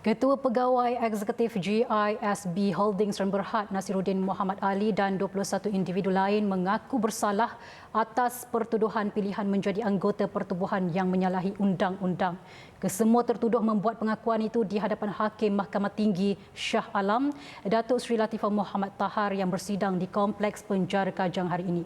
Ketua Pegawai Eksekutif GISB Holdings Rem Berhad Nasiruddin Muhammad Ali dan 21 individu lain mengaku bersalah atas pertuduhan pilihan menjadi anggota pertubuhan yang menyalahi undang-undang. Kesemua tertuduh membuat pengakuan itu di hadapan Hakim Mahkamah Tinggi Shah Alam, Datuk Sri Latifah Muhammad Tahar yang bersidang di Kompleks Penjara Kajang hari ini.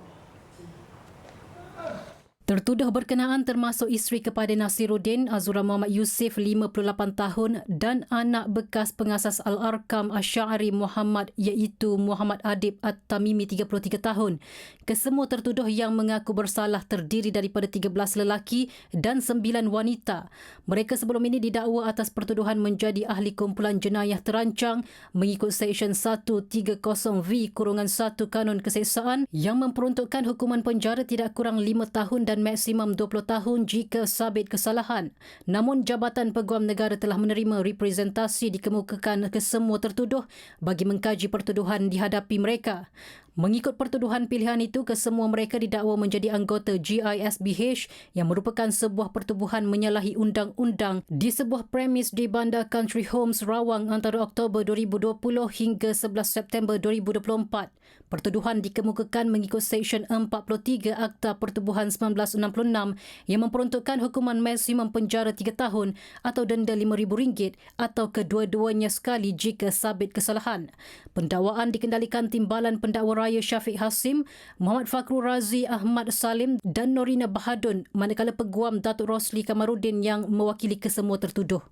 Tertuduh berkenaan termasuk isteri kepada Nasiruddin Azura Muhammad Yusuf 58 tahun dan anak bekas pengasas Al-Arkam Asy'ari Muhammad iaitu Muhammad Adib At-Tamimi 33 tahun. Kesemua tertuduh yang mengaku bersalah terdiri daripada 13 lelaki dan 9 wanita. Mereka sebelum ini didakwa atas pertuduhan menjadi ahli kumpulan jenayah terancang mengikut Seksyen 130V-1 Kanun Keseksaan yang memperuntukkan hukuman penjara tidak kurang 5 tahun dan maksimum 20 tahun jika sabit kesalahan. Namun Jabatan Peguam Negara telah menerima representasi dikemukakan ke semua tertuduh bagi mengkaji pertuduhan dihadapi mereka. Mengikut pertuduhan pilihan itu, kesemua mereka didakwa menjadi anggota GISBH yang merupakan sebuah pertubuhan menyalahi undang-undang di sebuah premis di Bandar Country Homes Rawang antara Oktober 2020 hingga 11 September 2024. Pertuduhan dikemukakan mengikut Seksyen 43 Akta Pertubuhan 1966 yang memperuntukkan hukuman maksimum penjara 3 tahun atau denda RM5,000 atau kedua-duanya sekali jika sabit kesalahan. Pendakwaan dikendalikan Timbalan Pendakwa Raya Syafiq Hasim, Muhammad Fakru Razi Ahmad Salim dan Norina Bahadun manakala peguam Datuk Rosli Kamarudin yang mewakili kesemua tertuduh.